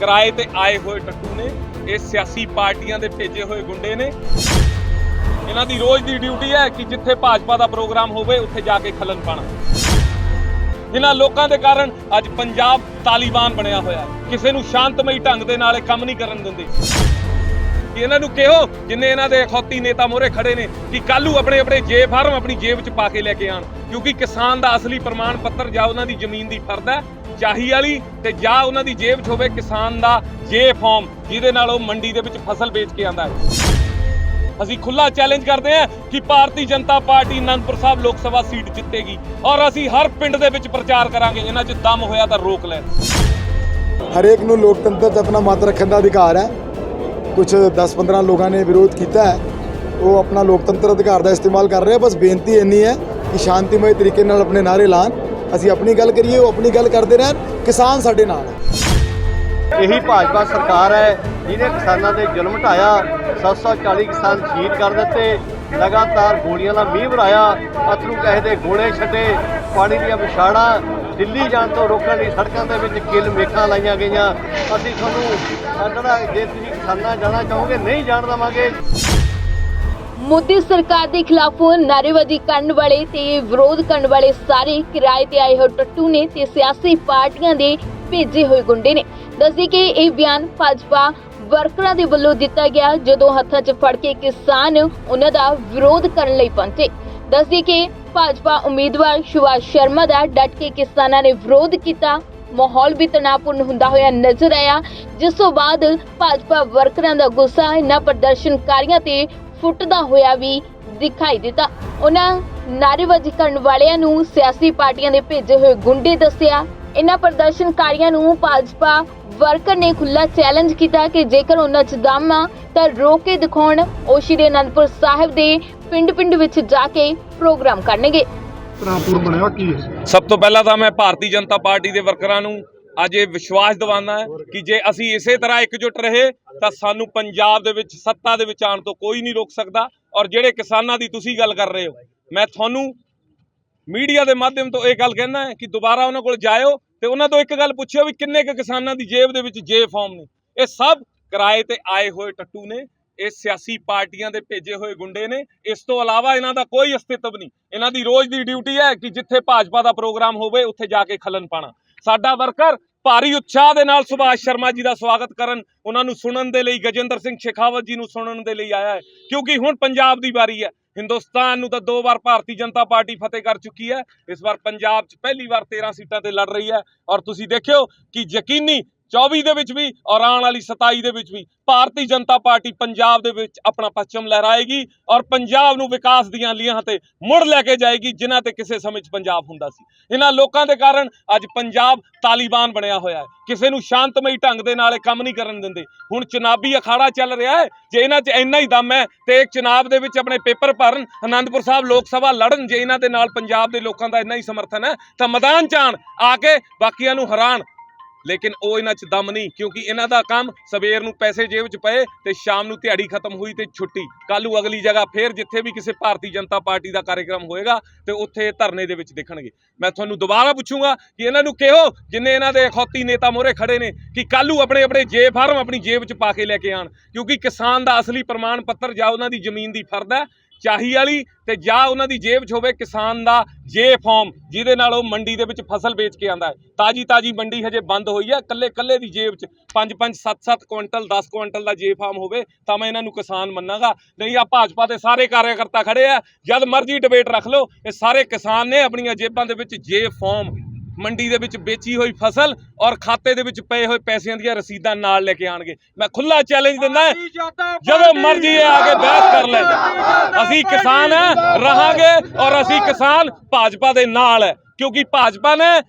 ਕਿਰਾਏ ਤੇ ਆਏ ਹੋਏ ਟੱਟੂ ਨੇ, ਇਹ ਸਿਆਸੀ ਪਾਰਟੀਆਂ ਦੇ ਭੇਜੇ ਹੋਏ ਗੁੰਡੇ ਨੇ। ਇਹਨਾਂ ਦੀ ਰੋਜ਼ ਦੀ ਡਿਊਟੀ ਹੈ ਕਿ ਜਿੱਥੇ ਭਾਜਪਾ ਦਾ ਪ੍ਰੋਗਰਾਮ ਹੋਵੇ, ਉੱਥੇ ਜਾ ਕੇ ਖਲਨ ਪਾਣਾ। ਜਿਨ੍ਹਾਂ ਲੋਕਾਂ ਦੇ ਕਾਰਨ ਅੱਜ ਪੰਜਾਬ ਤਾਲਿਬਾਨ ਬਣਿਆ ਹੋਇਆ ਕਿਸੇ ਨੂੰ ਸ਼ਾਂਤਮਈ ਢੰਗ ਦੇ ਨਾਲ ਇਹ ਕੰਮ ਨਹੀਂ ਕਰਨ ਦਿੰਦੇ। ਕਿ ਇਹਨਾਂ ਨੂੰ ਕਿਹੋ, ਜਿੰਨੇ ਇਹਨਾਂ ਦੇ ਅਖੌਤੀ ਨੇਤਾ ਮੋਰੇ ਖੜੇ ਨੇ, ਕਿ ਕੱਲੂ ਆਪਣੇ ਆਪਣੇ ਜੇਬ ਫਾਰਮ ਆਪਣੀ ਜੇਬ 'ਚ ਪਾ ਕੇ ਲੈ ਕੇ ਆਣ ਕਿਉਂਕਿ ਕਿਸਾਨ ਦਾ ਅਸਲੀ ਪ੍ਰਮਾਣ ਪੱਤਰ ਜਾਂ ਉਹਨਾਂ ਦੀ ਜ਼ਮੀਨ ਦੀ ਫਰਦ ਹੈ, ਚਾਹੀ ਵਾਲੀ ਤੇ ਜਾਂ ਉਹਨਾਂ ਦੀ ਜੇਬ 'ਚ ਹੋਵੇ ਕਿਸਾਨ ਦਾ ਜੇ ਫਾਰਮ, ਜਿਹਦੇ ਨਾਲ ਉਹ ਮੰਡੀ ਦੇ ਵਿੱਚ ਫਸਲ ਵੇਚ ਕੇ ਆਂਦਾ ਹੈ। ਅਸੀਂ ਖੁੱਲਾ ਚੈਲੰਜ ਕਰਦੇ ਹਾਂ ਕਿ ਭਾਰਤੀ ਜਨਤਾ ਪਾਰਟੀ ਅਨੰਦਪੁਰ ਸਾਹਿਬ ਲੋਕ ਸਭਾ ਸੀਟ ਜਿੱਤੇਗੀ ਔਰ ਅਸੀਂ ਹਰ ਪਿੰਡ ਦੇ ਵਿੱਚ ਪ੍ਰਚਾਰ ਕਰਾਂਗੇ, ਇਹਨਾਂ 'ਚ ਦਮ ਹੋਇਆ ਤਾਂ ਰੋਕ ਲੈਣ। ਹਰੇਕ ਨੂੰ ਲੋਕਤੰਤਰ 'ਚ ਆਪਣਾ ਮਤ ਰੱਖਣ ਦਾ ਅਧਿਕਾਰ ਹੈ। ਕੁਝ 10-15 ਲੋਕਾਂ ਨੇ ਵਿਰੋਧ ਕੀਤਾ ਹੈ। ਉਹ ਆਪਣਾ ਲੋਕਤੰਤਰ ਅਧਿਕਾਰ ਦਾ ਇਸਤੇਮਾਲ ਕਰ ਰਹੇ ਆ, ਬਸ ਬੇਨਤੀ ਇੰਨੀ ਹੈ ਕਿ ਸ਼ਾਂਤੀਮਈ ਤਰੀਕੇ ਨਾਲ ਆਪਣੇ ਨਾਅਰੇ ਲਾਣ। ਅਸੀਂ ਆਪਣੀ ਗੱਲ ਕਰੀਏ, ਉਹ ਆਪਣੀ ਗੱਲ ਕਰਦੇ ਰਹਿਣ। ਕਿਸਾਨ ਸਾਡੇ ਨਾਲ ਇਹੀ ਭਾਜਪਾ ਸਰਕਾਰ ਹੈ, ਜਿਹਨੇ ਕਿਸਾਨਾਂ ਤੇ ਜ਼ੁਲਮ ਢਾਇਆ 740 ਕਿਸਾਨ ਸ਼ਹੀਦ ਕਰ ਦਿੱਤੇ, ਲਗਾਤਾਰ ਗੋਲੀਆਂ ਦਾ ਮੀਂਹ ਵਰਾਇਆ, ਅਥਰੂ ਕਹੇ ਦੇ ਗੋਲੇ ਛੱਡੇ, ਪਾਣੀ ਦੀਆਂ ਵਿਛਾੜਾਂ, ਦਿੱਲੀ ਜਾਣ ਤੋਂ ਰੋਕਣ ਲਈ ਸੜਕਾਂ ਦੇ ਵਿੱਚ ਕਿਲ ਮੇਖਾਂ ਲਾਈਆਂ ਗਈਆਂ। ਅਸੀਂ ਤੁਹਾਨੂੰ ਸਾਡਾ ਜੇ ਤੁਸੀਂ ਕਿਸਾਨਾਂ ਜਾਣਾ ਚਾਹੋਗੇ, ਨਹੀਂ ਜਾਣ ਦੇਵਾਂਗੇ। ਮੋਦੀ ਸਰਕਾਰ ਦੇ ਖਿਲਾਫ ਨਾਅਰੇਬਾਜ਼ੀ ਕਰਨ ਵਾਲੇ ਤੇ ਵਿਰੋਧ ਕਰਨ ਵਾਲੇ ਸਾਰੇ ਕਿਰਾਏ ਤੇ ਆਏ ਹੋਏ ਟੱਟੂ ਨੇ ਤੇ ਸਿਆਸੀ ਪਾਰਟੀਆਂ ਦੇ ਭੇਜੇ ਹੋਏ ਗੁੰਡੇ ਨੇ। ਦੱਸੀ ਕਿ ਇਹ ਬਿਆਨ ਭਾਜਪਾ ਵਰਕਰਾਂ ਦੇ ਵੱਲੋਂ ਦਿੱਤਾ ਗਿਆ, ਜਦੋਂ ਹੱਥਾਂ 'ਚ ਫੜ ਕੇ ਕਿਸਾਨ ਉਹਨਾਂ ਦਾ ਵਿਰੋਧ ਕਰਨ ਲਈ ਪਹੁੰਚੇ। ਦੱਸੀ ਕਿ ਭਾਜਪਾ ਉਮੀਦਵਾਰ ਸੁਭਾਸ਼ ਸ਼ਰਮਾ ਦਾ ਡਟ ਕੇ ਕਿਸਾਨਾਂ ਨੇ ਵਿਰੋਧ ਕੀਤਾ। ਮਾਹੌਲ ਵੀ ਤਣਾਅਪੂਰਨ ਹੁੰਦਾ ਹੋਇਆ ਨਜ਼ਰ ਆਇਆ, ਜਿਸ ਤੋਂ ਬਾਅਦ ਭਾਜਪਾ ਵਰਕਰਾਂ ਦਾ ਗੁੱਸਾ ਇਹਨਾਂ ਪ੍ਰਦਰਸ਼ਨਕਾਰੀਆਂ ਤੇ ਫੁੱਟਦਾ ਹੋਇਆ ਵੀ ਦਿਖਾਈ ਦਿੱਤਾ। ਉਹਨਾਂ ਨਾਅਰੇਬਾਜ਼ੀ ਕਰਨ ਵਾਲਿਆਂ ਨੂੰ ਸਿਆਸੀ ਪਾਰਟੀਆਂ ਦੇ ਭੇਜੇ ਹੋਏ ਗੁੰਡੇ ਦੱਸਿਆ, ਇਹਨਾਂ ਪ੍ਰਦਰਸ਼ਨਕਾਰੀਆਂ ਨੂੰ ਭਾਜਪਾ ਵਰਕਰ ਨੇ ਖੁੱਲਾ ਚੈਲੰਜ ਕੀਤਾ ਕਿ ਜੇਕਰ ਉਹਨਾਂ 'ਚ ਦਮ ਆ, ਤਾਂ ਰੋਕ ਕੇ ਦਿਖਾਉਣ ਉਹ ਸ਼੍ਰੀ ਅਨੰਦਪੁਰ ਸਾਹਿਬ ਦੇ ਪਿੰਡ-ਪਿੰਡ ਵਿੱਚ ਜਾ ਕੇ ਪ੍ਰੋਗਰਾਮ ਕਰਨਗੇ। ਤਣਾਪੁਰ ਬਣਿਆ, ਕੀ ਹੈ? ਸਭ ਤੋਂ ਪਹਿਲਾਂ ਤਾਂ ਮੈਂ ਭਾਰਤੀ ਜਨਤਾ ਪਾਰਟੀ ਦੇ ਵਰਕਰਾਂ ਨੂੰ ਅੱਜ ਇਹ ਵਿਸ਼ਵਾਸ ਦਿਵਾਉਣਾ ਹੈ ਕਿ ਜੇ ਅਸੀਂ ਇਸੇ ਤਰ੍ਹਾਂ ਇਕਜੁੱਟ ਰਹੇ, ਤਾਂ ਸਾਨੂੰ ਪੰਜਾਬ ਦੇ ਵਿੱਚ, ਸੱਤਾ ਦੇ ਵਿੱਚ ਆਉਣ ਤੋਂ ਕੋਈ ਨਹੀਂ ਰੋਕ ਸਕਦਾ। ਔਰ ਜਿਹੜੇ ਕਿਸਾਨਾਂ ਦੀ ਤੁਸੀਂ ਗੱਲ ਕਰ ਰਹੇ ਹੋ, ਮੈਂ ਤੁਹਾਨੂੰ ਮੀਡੀਆ ਦੇ ਮਾਧਿਅਮ ਤੋਂ ਇਹ ਗੱਲ ਕਹਿਣਾ ਹੈ ਕਿ ਦੁਬਾਰਾ ਉਹਨਾਂ ਕੋਲ ਜਾਇਓ ਤੇ ਉਹਨਾਂ ਤੋਂ ਇੱਕ ਗੱਲ ਪੁੱਛਿਓ ਵੀ ਕਿੰਨੇ ਕੁ ਕਿਸਾਨਾਂ ਦੀ ਜੇਬ ਦੇ ਵਿੱਚ ਜੇ ਫਾਰਮ ਨੇ। ਇਹ ਸਭ ਕਿਰਾਏ ਤੇ ਆਏ ਹੋਏ ਟੱਟੂ ਨੇ। ਇਹ ਸਿਆਸੀ ਪਾਰਟੀਆਂ ਦੇ ਭੇਜੇ ਹੋਏ ਗੁੰਡੇ ਨੇ। ਇਸ ਤੋਂ ਇਲਾਵਾ ਇਹਨਾਂ ਦਾ ਕੋਈ ਅਸਤਿਤਵ ਨਹੀਂ। ਇਹਨਾਂ ਦੀ ਰੋਜ਼ ਦੀ ਡਿਊਟੀ ਹੈ ਕਿ ਜਿੱਥੇ ਭਾਜਪਾ ਦਾ ਪ੍ਰੋਗਰਾਮ ਹੋਵੇ, ਉੱਥੇ ਜਾ ਕੇ ਖਲਨ ਪਾਣਾ। ਸਾਡਾ ਵਰਕਰ ਭਾਰੀ ਉਤਸ਼ਾਹ ਦੇ ਨਾਲ ਸੁਭਾਸ਼ ਸ਼ਰਮਾ ਜੀ ਦਾ ਸਵਾਗਤ ਕਰਨ, ਉਹਨਾਂ ਨੂੰ ਸੁਣਨ ਦੇ ਲਈ, ਗਜਿੰਦਰ ਸਿੰਘ ਸ਼ੇਖਾਵਤ ਜੀ ਨੂੰ ਸੁਣਨ ਦੇ ਲਈ ਆਇਆ ਹੈ। ਕਿਉਂਕਿ ਹੁਣ ਪੰਜਾਬ ਦੀ ਵਾਰੀ ਹੈ। ਹਿੰਦੁਸਤਾਨ ਨੂੰ ਤਾਂ ਦੋ ਵਾਰ ਭਾਰਤੀ ਜਨਤਾ ਪਾਰਟੀ ਫਤਿਹ ਕਰ ਚੁੱਕੀ ਹੈ। ਇਸ ਵਾਰ ਪੰਜਾਬ 'ਚ ਪਹਿਲੀ ਵਾਰ 13 ਸੀਟਾਂ ਤੇ ਲੜ ਰਹੀ ਹੈ। ਔਰ ਤੁਸੀਂ ਦੇਖਿਓ ਕਿ ਯਕੀਨੀ 24 ਦੇ ਵਿੱਚ ਵੀ ਔਰ ਆਉਣ ਵਾਲੀ 27 ਦੇ ਵਿੱਚ ਵੀ ਭਾਰਤੀ ਜਨਤਾ ਪਾਰਟੀ ਪੰਜਾਬ ਦੇ ਵਿੱਚ ਆਪਣਾ ਪੱਛਮ ਲਹਿਰਾਏਗੀ ਔਰ ਪੰਜਾਬ ਨੂੰ ਵਿਕਾਸ ਦੀਆਂ ਲੀਹਾਂ ਤੇ ਮੁੜ ਲੈ ਕੇ ਜਾਏਗੀ, ਜਿਨ੍ਹਾਂ ਤੇ ਕਿਸੇ ਸਮੇਂ 'ਚ ਪੰਜਾਬ ਹੁੰਦਾ ਸੀ। ਇਹਨਾਂ ਲੋਕਾਂ ਦੇ ਕਾਰਨ ਅੱਜ ਪੰਜਾਬ ਤਾਲਿਬਾਨ ਬਣਿਆ ਹੋਇਆ ਹੈ। ਕਿਸੇ ਨੂੰ ਸ਼ਾਂਤਮਈ ਢੰਗ ਦੇ ਨਾਲ ਇਹ ਕੰਮ ਨਹੀਂ ਕਰਨ ਦਿੰਦੇ। ਹੁਣ ਚੁਣਾਵੀ ਅਖਾੜਾ ਚੱਲ ਰਿਹਾ ਹੈ। ਜੇ ਇਹਨਾਂ 'ਚ ਇੰਨਾ ਹੀ ਦਮ ਹੈ ਤੇ ਇੱਕ ਚੁਣਾਵ ਦੇ ਵਿੱਚ ਆਪਣੇ ਪੇਪਰ ਭਰਨ ਆਨੰਦਪੁਰ ਸਾਹਿਬ ਲੋਕ ਸਭਾ ਲੜਨ ਜੇ ਇਹਨਾਂ ਦੇ ਨਾਲ ਪੰਜਾਬ ਦੇ ਲੋਕਾਂ ਦਾ ਇੰਨਾ ਹੀ ਸਮਰਥਨ ਹੈ, ਤਾਂ ਮੈਦਾਨ 'ਚ ਆਉਣ ਆ ਕੇ ਬਾਕੀਆਂ ਨੂੰ ਹੈਰਾਨ ਲੇਕਿਨ ਉਹ ਇਹਨਾਂ 'ਚ ਦਮ ਨਹੀਂ, ਕਿਉਂਕਿ ਇਹਨਾਂ ਦਾ ਕੰਮ ਸਵੇਰ ਨੂੰ ਪੈਸੇ ਜੇਬ 'ਚ ਪਏ ਤੇ ਸ਼ਾਮ ਨੂੰ ਦਿਹਾੜੀ ਖਤਮ ਹੋਈ ਤੇ ਛੁੱਟੀ। ਕੱਲ੍ਹ ਨੂੰ ਅਗਲੀ ਜਗ੍ਹਾ ਫੇਰ ਜਿੱਥੇ ਵੀ ਕਿਸੇ ਭਾਰਤੀ ਜਨਤਾ ਪਾਰਟੀ ਦਾ ਕਾਰਜਕ੍ਰਮ ਹੋਏਗਾ ਤੇ ਉੱਥੇ ਇਹ ਧਰਨੇ ਦੇ ਵਿੱਚ ਦੇਖਣਗੇ। ਮੈਂ ਤੁਹਾਨੂੰ ਦੁਬਾਰਾ ਪੁੱਛੂੰਗਾ ਕਿ ਇਹਨਾਂ ਨੂੰ ਕਿਹੋ, ਜਿੰਨੇ ਇਹਨਾਂ ਦੇ ਅਖੌਤੀ ਨੇਤਾ ਮੋਹਰੇ ਖੜੇ ਨੇ, ਕਿ ਕੱਲ੍ਹ ਨੂੰ ਆਪਣੇ ਆਪਣੇ ਜੇਬ ਫਾਰਮ ਆਪਣੀ ਜੇਬ 'ਚ ਪਾ ਕੇ ਲੈ ਕੇ ਆਣ ਕਿਉਂਕਿ ਕਿਸਾਨ ਦਾ ਅਸਲੀ ਪ੍ਰਮਾਣ ਪੱਤਰ ਜਾਂ ਉਹਨਾਂ ਦੀ ਜ਼ਮੀਨ ਦੀ ਫਰਦ ਹੈ ਚਾਹੀ ਵਾਲੀ ਤੇ ਜਾਂ ਉਹਨਾਂ ਦੀ ਜੇਬ 'ਚ ਹੋਵੇ ਕਿਸਾਨ ਦਾ ਜੇ ਫਾਰਮ, ਜਿਹਦੇ ਨਾਲ ਉਹ ਮੰਡੀ ਦੇ ਵਿੱਚ ਫਸਲ ਵੇਚ ਕੇ ਆਂਦਾ ਹੈ। ਤਾਜੀ ਤਾਜੀ ਮੰਡੀ ਹਜੇ ਬੰਦ ਹੋਈ ਹੈ ਕੱਲੇ ਕੱਲੇ ਦੀ ਜੇਬ 'ਚ 5 5 7 7 ਕੁਇੰਟਲ 10 ਕੁਇੰਟਲ ਦਾ ਜੇ ਫਾਰਮ ਹੋਵੇ ਤਾਂ ਮੈਂ ਇਹਨਾਂ ਨੂੰ ਕਿਸਾਨ ਮੰਨਾਂਗਾ। ਨਹੀਂ ਆ ਭਾਜਪਾ ਦੇ ਸਾਰੇ ਕਾਰਜਕਰਤਾ ਖੜੇ ਆ। ਜਦ ਮਰਜ਼ੀ ਡਿਬੇਟ ਰੱਖ ਲਓ, ਇਹ ਸਾਰੇ ਕਿਸਾਨ ਨੇ ਆਪਣੀਆਂ ਜੇਬਾਂ ਦੇ ਵਿੱਚ ਜੇ ਫਾਰਮ ਮੰਡੀ ਦੇ ਵਿੱਚ ਵੇਚੀ ਹੋਈ ਫਸਲ ਔਰ ਖਾਤੇ ਦੇ ਵਿੱਚ ਪਏ ਹੋਏ ਪੈਸਿਆਂ ਦੀਆਂ ਰਸੀਦਾਂ ਨਾਲ ਲੈ ਕੇ ਆਣਗੇ। ਮੈਂ ਖੁੱਲਾ ਚੈਲੰਜ ਦਿੰਦਾ ਜਦੋਂ ਮਰਜ਼ੀ ਆ ਕੇ ਬਹਿਸ ਕਰ ਲੈਣ ਅਸੀਂ ਕਿਸਾਨ ਆ ਰਹਾਂਗੇ ਔਰ ਅਸੀਂ ਕਿਸਾਨ ਭਾਜਪਾ ਦੇ ਨਾਲ ਹੈ। ਕਿਉਂਕਿ ਭਾਜਪਾ ਨੇ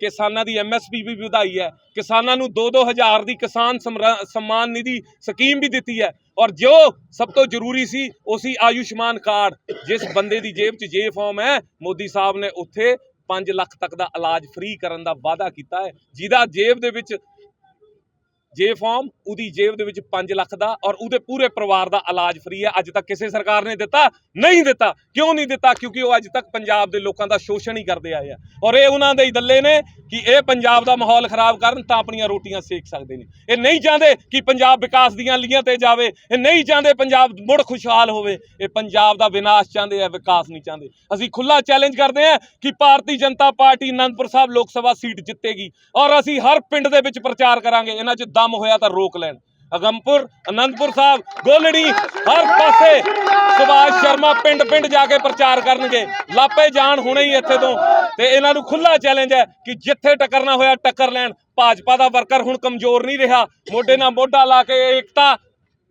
ਕਿਸਾਨਾਂ ਦੀ ਐਮਐਸਪੀ ਵੀ ਵਧਾਈ ਹੈ। ਕਿਸਾਨਾਂ ਨੂੰ 2-2000 ਦੀ ਕਿਸਾਨ ਸਨਮਾਨ ਨਿਧੀ ਸਕੀਮ ਵੀ ਦਿੱਤੀ ਹੈ। ਔਰ ਜੋ ਸਭ ਤੋਂ ਜ਼ਰੂਰੀ ਸੀ ਉਸੀ ਆਯੁਸ਼ਮਾਨ ਕਾਰਡ। ਜਿਸ ਬੰਦੇ ਦੀ ਜੇਬ 'ਚ ਜੇ ਫਾਰਮ ਹੈ ਮੋਦੀ ਸਾਹਿਬ ਨੇ ਉੱਥੇ 5 ਲੱਖ ਤੱਕ ਦਾ ਇਲਾਜ ਫ੍ਰੀ ਕਰਨ ਦਾ ਵਾਅਦਾ ਕੀਤਾ ਹੈ। ਜਿਹਦਾ ਜੇਬ ਦੇ ਵਿੱਚ ਜੇ ਫਾਰਮ ਉਹਦੀ ਜੇਬ ਦੇ ਵਿੱਚ 5 ਲੱਖ ਦਾ ਔਰ ਉਹਦੇ ਪੂਰੇ ਪਰਿਵਾਰ ਦਾ ਇਲਾਜ ਫ੍ਰੀ ਹੈ। ਅੱਜ ਤੱਕ ਕਿਸੇ ਸਰਕਾਰ ਨੇ ਦਿੱਤਾ? ਨਹੀਂ ਦਿੱਤਾ। ਕਿਉਂ ਨਹੀਂ ਦਿੱਤਾ? ਕਿਉਂਕਿ ਉਹ ਅੱਜ ਤੱਕ ਪੰਜਾਬ ਦੇ ਲੋਕਾਂ ਦਾ ਸ਼ੋਸ਼ਣ ਹੀ ਕਰਦੇ ਆਏ ਆ। ਔਰ ਇਹ ਉਹਨਾਂ ਦੇ ਹੀ ਦੱਲੇ ਨੇ ਕਿ ਇਹ ਪੰਜਾਬ ਦਾ ਮਾਹੌਲ ਖਰਾਬ ਕਰਨ ਤਾਂ ਆਪਣੀਆਂ ਰੋਟੀਆਂ ਸੇਕ ਸਕਦੇ ਨੇ। ਇਹ ਨਹੀਂ ਚਾਹੁੰਦੇ ਕਿ ਪੰਜਾਬ ਵਿਕਾਸ ਦੀਆਂ ਲੀਆਂ ਤੇ ਜਾਵੇ। ਇਹ ਨਹੀਂ ਚਾਹੁੰਦੇ ਪੰਜਾਬ ਮੁੜ ਖੁਸ਼ਹਾਲ ਹੋਵੇ। ਇਹ ਪੰਜਾਬ ਦਾ ਵਿਨਾਸ਼ ਚਾਹੁੰਦੇ ਆ, ਵਿਕਾਸ ਨਹੀਂ ਚਾਹੁੰਦੇ। ਅਸੀਂ ਖੁੱਲਾ ਚੈਲੰਜ ਕਰਦੇ ਹਾਂ ਕਿ ਭਾਰਤੀ ਜਨਤਾ ਪਾਰਟੀ ਅਨੰਦਪੁਰ ਸਾਹਿਬ ਲੋਕ ਸਭਾ ਸੀਟ ਜਿੱਤੇਗੀ। ਔਰ ਅਸੀਂ ਹਰ ਪਿੰਡ ਦੇ ਵਿੱਚ ਪ੍ਰਚਾਰ ਕਰਾਂਗੇ। ਇਹਨਾਂ 'ਚ ਦਮ ਹੋਇਆ ਤਾਂ ਰੋਕ ਲੈਣ। ਅਗੰਪੁਰ, ਅਨੰਦਪੁਰ ਸਾਹਿਬ, ਗੋਲੜੀ, ਹਰ ਪਾਸੇ ਸੁਭਾਸ਼ ਸ਼ਰਮਾ ਪਿੰਡ ਪਿੰਡ ਜਾ ਕੇ ਪ੍ਰਚਾਰ ਕਰਨਗੇ। ਲਾਪੇ ਜਾਣ ਹੁਣੇ ਹੀ ਇੱਥੇ ਤੋਂ। ਤੇ ਇਹਨਾਂ ਨੂੰ ਖੁੱਲਾ ਚੈਲੰਜ ਹੈ ਕਿ ਜਿੱਥੇ ਟੱਕਰਨਾ ਹੋਇਆ ਟੱਕਰ ਲੈਣ। ਭਾਜਪਾ ਦਾ ਵਰਕਰ ਹੁਣ ਕਮਜ਼ੋਰ ਨਹੀਂ ਰਿਹਾ। ਮੋਢੇ ਨਾਲ ਮੋਢਾ ਲਾ ਕੇ ਏਕਤਾ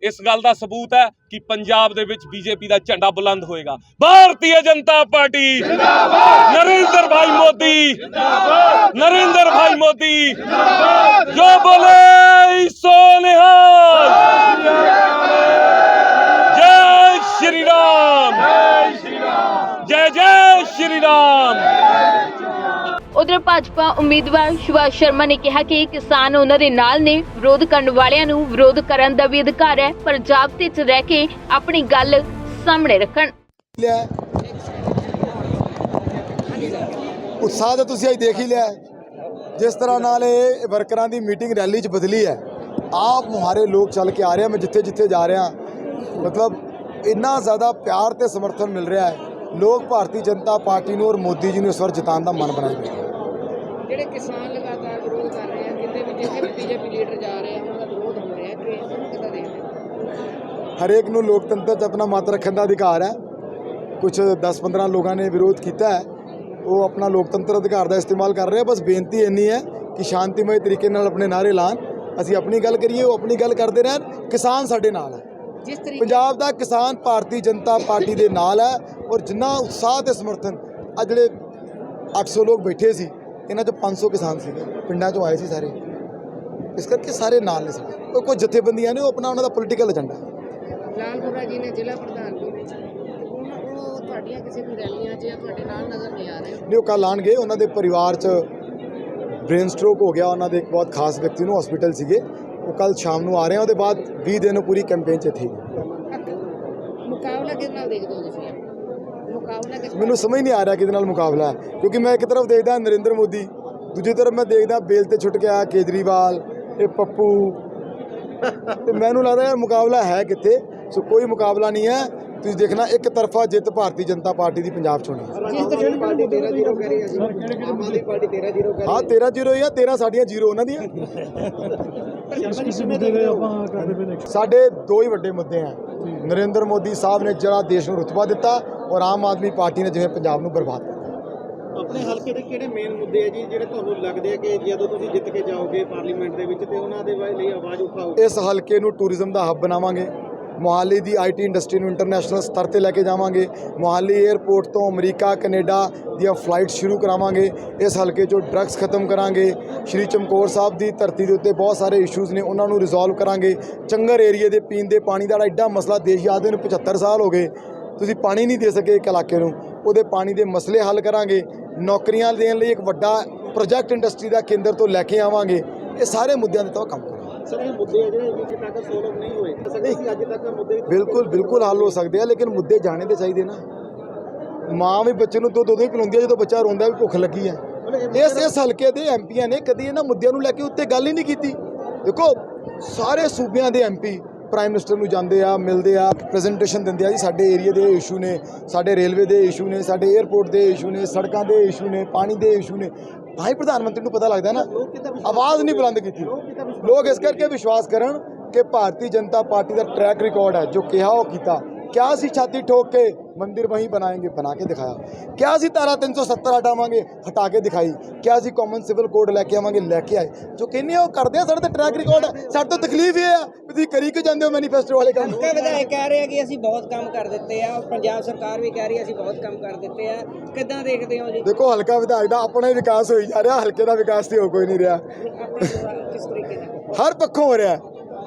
ਇਸ ਗੱਲ ਦਾ ਸਬੂਤ ਹੈ ਕਿ ਪੰਜਾਬ ਦੇ ਵਿੱਚ ਬੀਜੇਪੀ ਦਾ ਝੰਡਾ ਬੁਲੰਦ ਹੋਏਗਾ। ਭਾਰਤੀ ਜਨਤਾ ਪਾਰਟੀ ਜਿੰਦਾਬਾਦ! ਨਰਿੰਦਰ ਭਾਈ ਮੋਦੀ ਜਿੰਦਾਬਾਦ! ਨਰਿੰਦਰ ਭਾਈ ਮੋਦੀ ਜਿੰਦਾਬਾਦ! ਜੋ ਬੋਲੇ ਸੋ ਨਿਹਾਲ! ਜੈ ਸ਼੍ਰੀ ਰਾਮ! ਜੈ ਸ਼੍ਰੀ ਰਾਮ! ਜੈ ਜੈ ਸ਼੍ਰੀ ਰਾਮ! ਉਧਰ ਭਾਜਪਾ ਉਮੀਦਵਾਰ ਸੁਭਾਸ਼ ਸ਼ਰਮਾ ਨੇ ਕਿਹਾ ਕਿ ਕਿਸਾਨ ਉਹਨਾਂ ਦੇ ਨਾਲ ਨੇ, ਵਿਰੋਧ ਕਰਨ ਵਾਲਿਆਂ ਨੂੰ ਵਿਰੋਧ ਕਰਨ ਦਾ ਵੀ ਅਧਿਕਾਰ ਹੈ, ਪਰ ਜਾਬਤੇ 'ਚ ਰਹਿ ਕੇ ਆਪਣੀ ਗੱਲ ਸਾਹਮਣੇ ਰੱਖਣ। ਲਿਆ। ਉਤਸ਼ਾਹ ਤਾਂ ਤੁਸੀਂ ਅੱਜ ਦੇਖ ਹੀ ਲਿਆ। ਜਿਸ ਤਰ੍ਹਾਂ ਨਾਲ ਇਹ ਵਰਕਰਾਂ ਦੀ ਮੀਟਿੰਗ ਰੈਲੀ 'ਚ ਬਦਲੀ ਹੈ। ਆਪ ਮੁਹਾਰੇ ਲੋਕ ਚੱਲ ਕੇ ਆ ਰਹੇ ਮੈਂ ਜਿੱਥੇ ਜਿੱਥੇ ਜਾ ਰਿਹਾ। ਮਤਲਬ ਇੰਨਾ ਜ਼ਿਆਦਾ ਪਿਆਰ ਤੇ ਸਮਰਥਨ ਮਿਲ ਰਿਹਾ ਹੈ। ਲੋਕ ਭਾਰਤੀ ਜਨਤਾ ਪਾਰਟੀ ਨੂੰ ਔਰ ਮੋਦੀ ਜੀ ਨੂੰ ਇਸ ਵਾਰ ਜਿਤਾਉਣ ਦਾ ਮਨ ਬਣਾਏ ਬੈਠੇ ਜਿਹੜੇ ਕਿਸਾਨ ਲਗਾਤਾਰ ਵਿਰੋਧ ਕਰ ਰਹੇ ਆ ਜਿੱਥੇ ਵੀ ਜਿੱਥੇ ਵੀ ਬੀਜੇਪੀ ਲੀਡਰ ਜਾ ਰਹੇ ਆ ਉਹਨਾਂ ਦਾ ਵਿਰੋਧ ਹੋ ਰਿਹਾ ਕਿ ਕਿੱਦਾਂ ਦੇਖਦੇ? ਹਰੇਕ ਨੂੰ ਲੋਕਤੰਤਰ 'ਚ ਆਪਣਾ ਮਤ ਰੱਖਣ ਦਾ ਅਧਿਕਾਰ ਹੈ। ਕੁਝ 10-15 ਲੋਕਾਂ ਨੇ ਵਿਰੋਧ ਕੀਤਾ ਹੈ। ਉਹ ਆਪਣਾ ਲੋਕਤੰਤਰ ਅਧਿਕਾਰ ਦਾ ਇਸਤੇਮਾਲ ਕਰ ਰਹੇ ਆ। ਬਸ ਬੇਨਤੀ ਇੰਨੀ ਹੈ ਕਿ ਸ਼ਾਂਤੀਮਈ ਤਰੀਕੇ ਨਾਲ ਆਪਣੇ ਨਾਅਰੇ ਲਾਣ ਅਸੀਂ ਆਪਣੀ ਗੱਲ ਕਰੀਏ ਉਹ ਆਪਣੀ ਗੱਲ ਕਰਦੇ ਰਹਿਣ। ਕਿਸਾਨ ਸਾਡੇ ਨਾਲ ਹੈ। ਜਿਸ ਤਰੀਕੇ ਪੰਜਾਬ ਦਾ ਕਿਸਾਨ ਭਾਰਤੀ ਜਨਤਾ ਪਾਰਟੀ ਦੇ ਨਾਲ ਹੈ। ਔਰ ਜਿੰਨਾ ਉਤਸ਼ਾਹ ਤੇ ਸਮਰਥਨ ਆ ਜਿਹੜੇ 800 ਲੋਕ ਬੈਠੇ ਸੀ ਇਹਨਾਂ 'ਚੋਂ 500 ਕਿਸਾਨ ਸੀਗੇ ਪਿੰਡਾਂ 'ਚੋਂ ਆਏ ਸੀ ਸਾਰੇ। ਇਸ ਕਰਕੇ ਸਾਰੇ ਨਾਲ ਨੇ ਸਾਡੇ। ਉਹ ਕੋਈ ਜਥੇਬੰਦੀਆਂ ਨੇ ਉਹ ਆਪਣਾ ਉਹਨਾਂ ਦਾ ਪੋਲੀਟੀਕਲ ਏਜੰਡਾ ਲਾਲਪੁਰਾ ਜੀ ਨੇ ਜ਼ਿਲ੍ਹਾ ਪ੍ਰਧਾਨ ਜੀ ਨੇ ਉਹ ਤੁਹਾਡੀਆਂ ਕਿਸੇ ਵੀ ਰੈਲੀਆਂ 'ਚ ਜਾਂ ਤੁਹਾਡੇ ਨਾਲ ਨਜ਼ਰ ਨਹੀਂ ਆ ਰਹੇ? ਨਹੀਂ ਉਹ ਆਉਣਗੇ। ਉਹਨਾਂ ਦੇ ਪਰਿਵਾਰ 'ਚ ਬ੍ਰੇਨ ਸਟ੍ਰੋਕ ਹੋ ਗਿਆ। ਉਹਨਾਂ ਦੇ ਇੱਕ ਬਹੁਤ ਖਾਸ ਵਿਅਕਤੀ ਨੂੰ ਹਸਪੀਟਲ ਸੀਗੇ। ਉਹ ਕੱਲ ਸ਼ਾਮ ਨੂੰ ਆ ਰਹੇ ਆ। ਉਹਦੇ ਬਾਅਦ 20 ਦਿਨ ਉਹ ਪੂਰੀ ਕੈਂਪੇਨ 'ਚ ਇੱਥੇ ਹੀ ਮੁਕਾਬਲਾ ਕਿਸ ਨਾਲ ਦੇਖਦੇ ਹੋ ਤੁਸੀਂ? ਮੁਕਾਬਲਾ ਕਿਸ ਮੈਨੂੰ ਸਮਝ ਨਹੀਂ ਆ ਰਿਹਾ ਕਿਹਦੇ ਨਾਲ ਮੁਕਾਬਲਾ ਹੈ ਕਿਉਂਕਿ ਮੈਂ ਇੱਕ ਤਰਫ ਦੇਖਦਾ ਨਰਿੰਦਰ ਮੋਦੀ ਦੂਜੀ ਤਰਫ ਮੈਂ ਦੇਖਦਾ ਬੇਲ ਤੇ ਛੁੱਟ ਗਿਆ ਕੇਜਰੀਵਾਲ ਇਹ ਪੱਪੂ। ਤੇ ਮੈਨੂੰ ਲੱਗਦਾ ਇਹ ਮੁਕਾਬਲਾ ਹੈ ਕਿੱਥੇ? ਸੋ ਕੋਈ ਮੁਕਾਬਲਾ ਨਹੀਂ ਹੈ। ਤੁਸੀਂ ਦੇਖਣਾ ਇੱਕ ਤਰਫਾ ਜਿੱਤ ਭਾਰਤੀ ਜਨਤਾ ਪਾਰਟੀ ਦੀ ਪੰਜਾਬ ਚ ਹੋਣੀ। ਹੈ ਜਿਸ ਤਰ੍ਹਾਂ ਪਾਰਟੀ 13 0 ਕਹਿ ਰਹੀ ਹੈ ਆਮ ਆਦਮੀ ਪਾਰਟੀ? 13 0 ਕਹਿ ਹਾਂ 13 ਜ਼ੀਰੋ ਜਾਂ 13 ਸਾਡੀਆਂ ਜ਼ੀਰੋ ਉਹਨਾਂ ਦੀਆਂ। ਸਾਡੇ ਦੋ ਹੀ ਵੱਡੇ ਮੁੱਦੇ ਆ ਨਰਿੰਦਰ ਮੋਦੀ ਸਾਹਿਬ ਨੇ ਜਿਹੜਾ ਦੇਸ਼ ਨੂੰ ਰੁਤਬਾ ਦਿੱਤਾ ਔਰ ਆਮ ਆਦਮੀ ਪਾਰਟੀ ਨੇ ਜਿਵੇਂ ਪੰਜਾਬ ਨੂੰ ਬਰਬਾਦ ਕੀਤਾ ਆਪਣੇ ਹਲਕੇ ਦੇ ਕਿਹੜੇ ਮੇਨ ਮੁੱਦੇ ਆ ਜੀ ਜਿਹੜੇ ਤੁਹਾਨੂੰ ਲੱਗਦੇ ਆ ਕਿ ਜਦੋਂ ਤੁਸੀਂ ਜਿੱਤ ਕੇ ਜਾਓਗੇ ਪਾਰਲੀਮੈਂਟ ਦੇ ਵਿੱਚ ਤੇ ਉਹਨਾਂ ਦੇ ਲਈ ਆਵਾਜ਼ ਉਠਾਓਗੇ ਇਸ ਹਲਕੇ ਨੂੰ ਟੂਰਿਜ਼ਮ ਦਾ ਹੱਬ ਬਣਾਵਾਂਗੇ। ਮੋਹਾਲੀ ਦੀ ਆਈਟੀ ਇੰਡਸਟਰੀ ਨੂੰ ਇੰਟਰਨੈਸ਼ਨਲ ਸਤਰ ਤੇ ਲੈ ਕੇ ਜਾਵਾਂਗੇ। ਮੋਹਾਲੀ 에ਅਰਪੋਰਟ ਤੋਂ ਅਮਰੀਕਾ ਕੈਨੇਡਾ ਦੀਆਂ ਫਲਾਈਟ ਸ਼ੁਰੂ ਕਰਾਵਾਂਗੇ। ਇਸ ਹਲਕੇ 'ਚੋਂ ਡਰੱਗਸ ਖਤਮ ਕਰਾਂਗੇ। ਸ਼੍ਰੀ ਚਮਕੌਰ ਸਾਹਿਬ ਦੀ ਧਰਤੀ ਦੇ ਉੱਤੇ ਬਹੁਤ ਸਾਰੇ ਇਸ਼ੂਜ਼ ਨੇ ਉਹਨਾਂ ਨੂੰ ਰਿਜ਼ੋਲਵ ਕਰਾਂਗੇ। ਚੰਗਰ ਏਰੀਏ ਦੇ ਪੀਣ ਦੇ ਪਾਣੀ ਦਾ ਐਡਾ ਮਸਲਾ ਦੇਸ਼ ਯਾਦ ਨੂੰ 75 ਸਾਲ ਹੋ ਗਏ। ਤੁਸੀਂ ਪਾਣੀ ਨਹੀਂ ਦੇ ਸਕੇ ਇੱਕ ਇਲਾਕੇ ਨੂੰ ਉਹਦੇ ਪਾਣੀ ਦੇ ਮਸਲੇ ਹੱਲ ਕਰਾਂਗੇ ਨੌਕਰੀਆਂ ਦੇਣ ਲਈ ਇੱਕ ਵੱਡਾ ਪ੍ਰੋਜੈਕਟ ਇੰਡਸਟਰੀ ਦਾ ਕੇਂਦਰ ਤੋਂ ਲੈ ਕੇ ਆਵਾਂਗੇ ਇਹ ਸਾਰੇ ਮੁੱਦਿਆਂ ਦੇ ਤੋਂ ਕੰਮ ਕਰਾਂਗੇ। ਸਰ ਇਹ ਮੁੱਦੇ ਆ ਜਿਹੜੇ ਅਜੇ ਤੱਕ ਸੋਲਵ ਨਹੀਂ ਹੋਏ। ਸਕਦੇ ਸੀ ਅੱਜ ਤੱਕ ਮੁੱਦੇ ਬਿਲਕੁਲ ਬਿਲਕੁਲ ਹੱਲ ਹੋ ਸਕਦੇ ਆ ਲੇਕਿਨ ਮੁੱਦੇ ਜਾਣੇ ਤੇ ਚਾਹੀਦੇ ਨਾ। ਮਾਂ ਵੀ ਬੱਚੇ ਨੂੰ ਦੁੱਧ ਉਦੋਂ ਹੀ ਪਿਲਾਉਂਦੀ ਆ ਜਦੋਂ ਬੱਚਾ ਰੋਂਦਾ ਵੀ ਭੁੱਖ ਲੱਗੀ ਹੈ ਇਸ ਇਸ ਹਲਕੇ ਦੇ ਐਮਪੀਆਂ ਨੇ ਕਦੀ ਇਹਨਾਂ ਮੁੱਦਿਆਂ ਨੂੰ ਲੈ ਕੇ ਉੱਤੇ ਗੱਲ ਹੀ ਨਹੀਂ ਕੀਤੀ। ਦੇਖੋ ਸਾਰੇ ਸੂਬਿਆਂ ਦੇ ਐਮਪੀ ਪ੍ਰਾਈਮ ਮਿਨਿਸਟਰ ਨੂੰ ਜਾਂਦੇ ਆ, ਮਿਲਦੇ ਆ ਪ੍ਰੈਜੈਂਟੇਸ਼ਨ ਦਿੰਦੇ ਆ ਜੀ। ਸਾਡੇ ਏਰੀਆ ਦੇ ਇਸ਼ੂ ਨੇ, ਸਾਡੇ ਰੇਲਵੇ ਦੇ ਇਸ਼ੂ ਨੇ, ਸਾਡੇ 에ਅਰਪੋਰਟ ਦੇ ਇਸ਼ੂ ਨੇ, ਸੜਕਾਂ ਦੇ ਇਸ਼ੂ ਨੇ, ਪਾਣੀ ਦੇ ਇਸ਼ੂ ਨੇ। ਤਾਂ ਹੀ ਪ੍ਰਧਾਨ ਮੰਤਰੀ ਨੂੰ ਪਤਾ ਲੱਗਦਾ ਨਾ, ਆਵਾਜ਼ ਨਹੀਂ ਬੁਲੰਦ ਕੀਤੀ। ਲੋਕ ਇਸ ਕਰਕੇ ਵਿਸ਼ਵਾਸ ਕਰਨ ਕਿ ਭਾਰਤੀ ਜਨਤਾ ਪਾਰਟੀ ਦਾ ਟਰੈਕ ਰਿਕਾਰਡ ਹੈ, ਜੋ ਕਿਹਾ, ਉਹ ਕੀਤਾ। ਕਿਆ ਸੀ ਛਾਤੀ ਠੋਕ ਕੇ ਮੰਦਿਰ ਵਹੀਂ ਬਣਾएंगे ਬਣਾ ਕੇ ਦਿਖਾਇਆ। ਕਿਆ ਸੀ ਤਾਰਾ 370 ਹਟਾਵਾਂਗੇ? ਹਟਾ ਕੇ ਦਿਖਾਈ। ਕਿਆ ਸੀ ਕਾਮਨ ਸਿਵਲ ਕੋਡ ਲੈ ਕੇ ਆਵਾਂਗੇ? ਲੈ ਕੇ ਆਏ। ਜੋ ਕਹਿੰਦੇ ਉਹ ਕਰਦੇ ਆ ਸਾਡੇ ਤੇ ਟਰੈਕ ਰਿਕਾਰਡ ਹੈ ਸਾਡੇ ਤੋਂ ਤਕਲੀਫ ਇਹ ਆ ਵੀ ਤੁਸੀਂ ਕਰੀ ਕਿਉਂ ਜਾਂਦੇ ਹੋ ਮੈਨੀਫੈਸਟੋ ਵਾਲੇ ਕੰਮ? ਹਲਕਾ ਵਿਧਾਇਕ ਕਹਿ ਰਹੇ ਕਿ ਅਸੀਂ ਬਹੁਤ ਕੰਮ ਕਰ ਦਿੱਤੇ ਆ। ਪੰਜਾਬ ਸਰਕਾਰ ਵੀ ਕਹਿ ਰਹੀ ਅਸੀਂ ਬਹੁਤ ਕੰਮ ਕਰ ਦਿੱਤੇ ਆ। ਕਿੱਦਾਂ ਦੇਖਦੇ ਹੋ ਜੀ? ਦੇਖੋ ਹਲਕਾ ਵਿਧਾਇਕ ਦਾ ਆਪਣਾ ਹੀ ਵਿਕਾਸ ਹੋਈ ਜਾ ਰਿਹਾ। ਹਲਕੇ ਦਾ ਵਿਕਾਸ ਤੇ ਹੋ ਕੋਈ ਨਹੀਂ ਰਿਹਾ। ਆਪਣਾ ਕਿਸ ਤਰੀਕੇ ਨਾਲ? ਹਰ ਪੱਖੋਂ ਹੋ ਰਿਹਾ।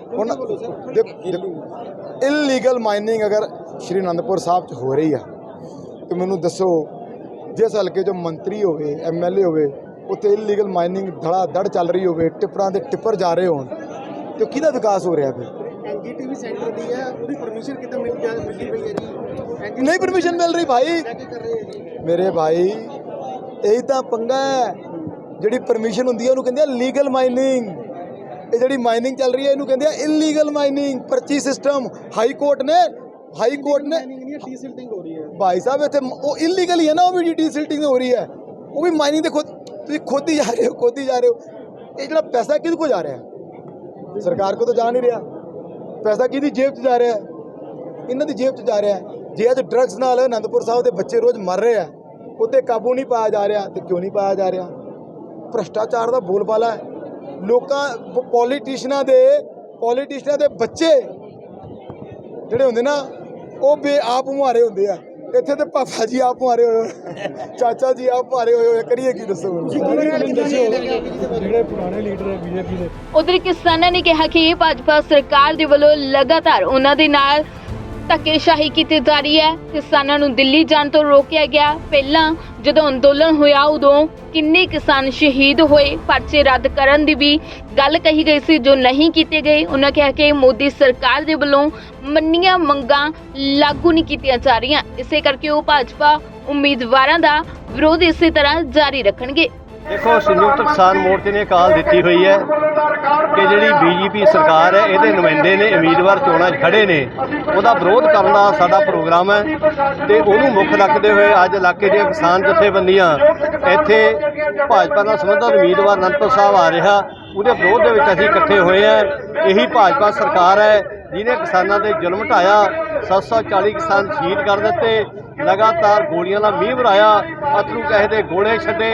ਹੁਣ ਇਲੀਗਲ ਮਾਈਨਿੰਗ ਅਗਰ ਸ਼੍ਰੀ ਅਨੰਦਪੁਰ ਸਾਹਿਬ 'ਚ ਹੋ ਰਹੀ ਆ। ਤੇ ਮੈਨੂੰ ਦੱਸੋ ਜਿਸ ਹਲਕੇ 'ਚ ਮੰਤਰੀ ਹੋਵੇ ਐਮਐਲਏ ਹੋਵੇ ਉੱਥੇ ਇਲੀਗਲ ਮਾਈਨਿੰਗ ਧੜਾ ਧੜ ਚੱਲ ਰਹੀ ਹੋਵੇ ਟਿੱਪਰਾਂ ਦੇ ਟਿੱਪਰ ਜਾ ਰਹੇ ਹੋਣ ਤੇ ਕਿਹਦਾ ਵਿਕਾਸ ਹੋ ਰਿਹਾ ਫਿਰ? ਐਨਜੀਟੀਵੀ ਸੈਂਟਰ ਦੀ ਹੈ ਉਹਦੀ ਪਰਮਿਸ਼ਨ ਕਿਤੇ ਮਿਲ ਜਾ ਮਿਲਦੀ ਪਈ ਹੈ ਜੀ। ਨਹੀਂ ਪਰਮਿਸ਼ਨ ਮਿਲ ਰਹੀ ਭਾਈ। ਮੇਰੇ ਭਾਈ ਇਹੀ ਤਾਂ ਪੰਗਾ ਹੈ ਜਿਹੜੀ ਪਰਮਿਸ਼ਨ ਹੁੰਦੀ ਹੈ ਉਹਨੂੰ ਕਹਿੰਦੇ ਆ ਲੀਗਲ ਮਾਈਨਿੰਗ ਇਹ ਜਿਹੜੀ ਮਾਈਨਿੰਗ ਚੱਲ ਰਹੀ ਹੈ ਇਹਨੂੰ ਕਹਿੰਦੇ ਆ ਇਲੀਗਲ ਮਾਈਨਿੰਗ ਪਰਚੀ ਸਿਸਟਮ ਹਾਈ ਕੋਰਟ ਨੇ ਹਾਈ ਕੋਰਟ ਨੇ ਮਾਈਨਿੰਗ ਨਹੀਂ ਟੀ ਸਿਲਟਿੰਗ ਹੋ ਰਹੀ ਹੈ। ਭਾਈ ਸਾਹਿਬ ਇੱਥੇ ਉਹ ਇਲੀਗਲ ਹੀ ਨਾ ਉਹ ਵੀ ਡੀ ਸਿਲਟਿੰਗ ਹੋ ਰਹੀ ਹੈ। ਉਹ ਵੀ ਮਾਈਨਿੰਗ ਦੇ ਖੁਦ ਤੁਸੀਂ ਖੁਦ ਹੀ ਜਾ ਰਹੇ ਹੋ ਖੁਦ ਹੀ ਜਾ ਰਹੇ ਹੋ। ਇਹ ਜਿਹੜਾ ਪੈਸਾ ਕਿਹਦੇ ਕੋ ਜਾ ਰਿਹਾ? ਹੈ ਸਰਕਾਰ ਕੋ ਤਾਂ ਜਾ ਨਹੀਂ ਰਿਹਾ। ਪੈਸਾ ਕਿਹਦੀ ਜੇਬ 'ਚ ਜਾ ਰਿਹਾ? ਹੈ ਇਹਨਾਂ ਦੀ ਜੇਬ 'ਚ ਜਾ ਰਿਹਾ। ਜੇ ਅੱਜ ਡਰੱਗਸ ਨਾਲ ਅਨੰਦਪੁਰ ਸਾਹਿਬ ਦੇ ਬੱਚੇ ਰੋਜ਼ ਮਰ ਰਹੇ ਆ ਉੱਤੇ ਕਾਬੂ ਨਹੀਂ ਪਾਇਆ ਜਾ ਰਿਹਾ ਤੇ ਕਿਉਂ ਨਹੀਂ ਪਾਇਆ ਜਾ ਰਿਹਾ? ਭ੍ਰਸ਼ਟਾਚਾਰ ਦਾ ਬੋਲਬਾਲਾ ਹੈ। ਲੋਕਾਂ ਪੋਲੀਟੀਸ਼ੀਅਨਾਂ ਦੇ ਪੋਲੀਟੀਸ਼ੀਅਨਾਂ ਦੇ ਬੱਚੇ ਜਿਹੜੇ ਹੁੰਦੇ ਨਾ ਉਹ ਬੇ ਆਪ ਮੁਹਾਰੇ ਹੁੰਦੇ ਆ ਇੱਥੇ ਤੇ ਪਾਪਾ ਜੀ ਆਪ ਮੁਹਾਰੇ ਹੋਏ। ਚਾਚਾ ਜੀ ਆਪ ਮੁਹਾਰੇ ਹੋਏ। ਕਰੀਏ ਕੀ ਦੱਸੋ ਜਿਹੜੇ ਪੁਰਾਣੇ ਲੀਡਰ ਹੈ ਬੀਜੇਪੀ ਦੇ ਉਧਰ ਕਿਸਾਨਾਂ ਨੇ ਕਿਹਾ ਕਿ ਭਾਜਪਾ ਸਰਕਾਰ ਦੇ ਵੱਲੋਂ ਲਗਾਤਾਰ ਉਹਨਾਂ ਦੇ ਨਾਲ ਧੱਕੇਸ਼ਾਹੀ ਕੀਤੀ ਜਾ ਰਹੀ ਹੈ। ਕਿਸਾਨਾਂ ਨੂੰ ਦਿੱਲੀ ਜਾਣ ਤੋਂ ਰੋਕਿਆ ਗਿਆ। ਪਹਿਲਾਂ ਜਦੋਂ ਅੰਦੋਲਨ ਹੋਇਆ, ਉਦੋਂ ਕਿੰਨੇ ਕਿਸਾਨ ਸ਼ਹੀਦ ਹੋਏ, ਪਰਚੇ ਰੱਦ ਕਰਨ ਦੀ ਵੀ ਗੱਲ ਕਹੀ ਗਈ ਸੀ, ਜੋ ਨਹੀਂ ਕੀਤੇ ਗਏ। ਉਹਨਾਂ ਕਿਹਾ ਕਿ ਮੋਦੀ ਸਰਕਾਰ ਦੇ ਵੱਲੋਂ ਮੰਨੀਆਂ ਮੰਗਾਂ ਲਾਗੂ ਨਹੀਂ ਕੀਤੀਆਂ ਜਾ ਰਹੀਆਂ। ਇਸੇ ਕਰਕੇ ਉਹ ਭਾਜਪਾ ਉਮੀਦਵਾਰਾਂ ਦਾ ਵਿਰੋਧ ਇਸੇ ਤਰ੍ਹਾਂ ਜਾਰੀ ਰੱਖਣਗੇ। ਦੇਖੋ ਸੰਯੁਕਤ ਕਿਸਾਨ ਮੋਰਚੇ ਨੇ ਕਾਲ ਦਿੱਤੀ ਹੋਈ ਹੈ ਕਿ ਜਿਹੜੀ ਬੀਜੇਪੀ ਸਰਕਾਰ ਹੈ, ਇਹਦੇ ਨੁਮਾਇੰਦੇ ਨੇ, ਉਮੀਦਵਾਰ ਚੋਣਾਂ 'ਚ ਖੜੇ ਨੇ। ਉਹਦਾ ਵਿਰੋਧ ਕਰਨ ਦਾ ਸਾਡਾ ਪ੍ਰੋਗਰਾਮ ਹੈ ਤੇ ਉਹਨੂੰ ਮੁੱਖ ਰੱਖਦੇ ਹੋਏ ਅੱਜ ਇਲਾਕੇ ਦੀਆਂ ਕਿਸਾਨ ਜਥੇਬੰਦੀਆਂ, ਇੱਥੇ ਭਾਜਪਾ ਨਾਲ ਸੰਬੰਧਿਤ ਉਮੀਦਵਾਰ ਅਨੰਦਪੁਰ ਸਾਹਿਬ ਆ ਰਿਹਾ। ਉਹਦੇ ਵਿਰੋਧ ਦੇ ਵਿੱਚ ਅਸੀਂ ਇਕੱਠੇ ਹੋਏ ਹਾਂ। ਇਹੀ ਭਾਜਪਾ ਸਰਕਾਰ ਹੈ, ਜਿਹਨੇ ਕਿਸਾਨਾਂ ਦੇ ਜ਼ੁਲਮ ਢਾਇਆ 740 ਕਿਸਾਨ ਸ਼ਹੀਦ ਕਰ ਦਿੱਤੇ, ਲਗਾਤਾਰ ਗੋਲੀਆਂ ਦਾ ਮੀਂਹ ਵਰਾਇਆ, ਅਥਰੂ ਕਹੇ ਦੇ ਗੋਲੇ ਛੱਡੇ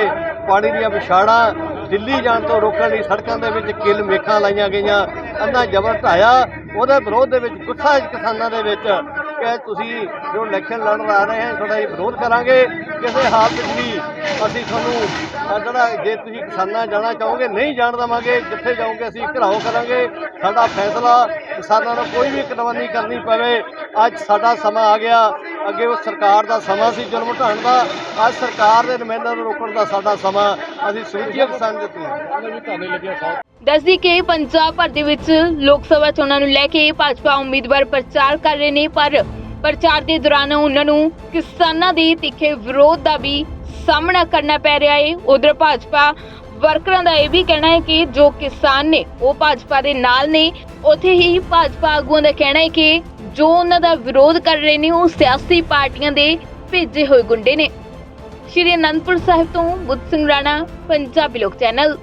ਪਾਣੀ ਦੀਆਂ ਵਿਛਾੜਾਂ ਦਿੱਲੀ ਜਾਣ ਤੋਂ ਰੋਕਣ ਲਈ ਸੜਕਾਂ ਦੇ ਵਿੱਚ ਕਿਲ ਮੇਖਾਂ ਲਾਈਆਂ ਗਈਆਂ। ਅੰਨਾ ਜ਼ਬਰ ਢਾਇਆ। ਉਹਦੇ ਵਿਰੋਧ ਦੇ ਵਿੱਚ ਗੁੱਸਾ ਕਿਸਾਨਾਂ ਦੇ ਵਿੱਚ ਕਿ ਤੁਸੀਂ ਜੋ ਇਲੈਕਸ਼ਨ ਲੜਨ ਆ ਰਹੇ ਹੈ, ਤੁਹਾਡਾ ਇਹ ਵਿਰੋਧ ਕਰਾਂਗੇ। ਕਿਸੇ ਹਾਲਤ ਵਿੱਚ ਵੀ ਅਸੀਂ ਤੁਹਾਨੂੰ ਜਿਹੜਾ ਜੇ ਤੁਸੀਂ ਕਿਸਾਨਾਂ ਜਾਣਾ ਚਾਹੋਗੇ, ਨਹੀਂ ਜਾਣ ਦੇਵਾਂਗੇ, ਜਿੱਥੇ ਜਾਓਗੇ ਅਸੀਂ ਘਰਾਓ ਕਰਾਂਗੇ। ਸਾਡਾ ਫੈਸਲਾ ਕਿਸਾਨਾਂ ਨੂੰ ਕੋਈ ਵੀ ਕਟਵਾਨੀ ਕਰਨੀ ਪਵੇ। ਅੱਜ ਸਾਡਾ ਸਮਾਂ ਆ ਗਿਆ। ਅੱਗੇ ਉਹ ਸਰਕਾਰ ਦਾ ਸਮਾਂ ਸੀ ਜ਼ੁਲਮ ਢਾਣ ਦਾ, ਅੱਜ ਸਰਕਾਰ ਦੇ ਨੁਮਾਇੰਦਿਆਂ ਨੂੰ ਰੋਕਣ ਦਾ ਸਾਡਾ ਸਮਾਂ, ਅਸੀਂ ਸੁਰੱਖਿਆ ਕਿਸਾਨ ਦਿੱਤੇ ਦੱਸਦੀ ਕਿ ਪੰਜਾਬ ਭਰ ਦੇ ਵਿੱਚ ਲੋਕ ਸਭਾ ਚੋਣਾਂ ਨੂੰ ਲੈ ਕੇ ਭਾਜਪਾ ਉਮੀਦਵਾਰ ਪ੍ਰਚਾਰ ਕਰ ਰਹੇ ਨੇ, ਪਰ ਪ੍ਰਚਾਰ ਦੇ ਦੌਰਾਨ ਉਹਨਾਂ ਨੂੰ ਕਿਸਾਨਾਂ ਦੇ ਤਿੱਖੇ ਵਿਰੋਧ ਦਾ ਵੀ ਸਾਹਮਣਾ ਕਰਨਾ ਪੈ ਰਿਹਾ ਹੈ ਉਧਰ ਭਾਜਪਾ ਵਰਕਰਾਂ ਦਾ ਇਹ ਵੀ ਕਹਿਣਾ ਹੈ ਕਿ ਜੋ ਕਿਸਾਨ ਨੇ, ਉਹ ਭਾਜਪਾ ਦੇ ਨਾਲ ਨੇ। ਉੱਥੇ ਹੀ ਭਾਜਪਾ ਆਗੂਆਂ ਦਾ ਕਹਿਣਾ ਹੈ ਕਿ ਜੋ ਉਹਨਾਂ ਦਾ ਵਿਰੋਧ ਕਰ ਰਹੇ ਨੇ, ਉਹ ਸਿਆਸੀ ਪਾਰਟੀਆਂ ਦੇ ਭੇਜੇ ਹੋਏ ਗੁੰਡੇ ਨੇ। ਸ਼੍ਰੀ ਅਨੰਦਪੁਰ ਸਾਹਿਬ ਤੋਂ ਬੁੱਧ ਸਿੰਘ ਰਾਣਾ, ਪੰਜਾਬੀ ਲੋਕ ਚੈਨਲ।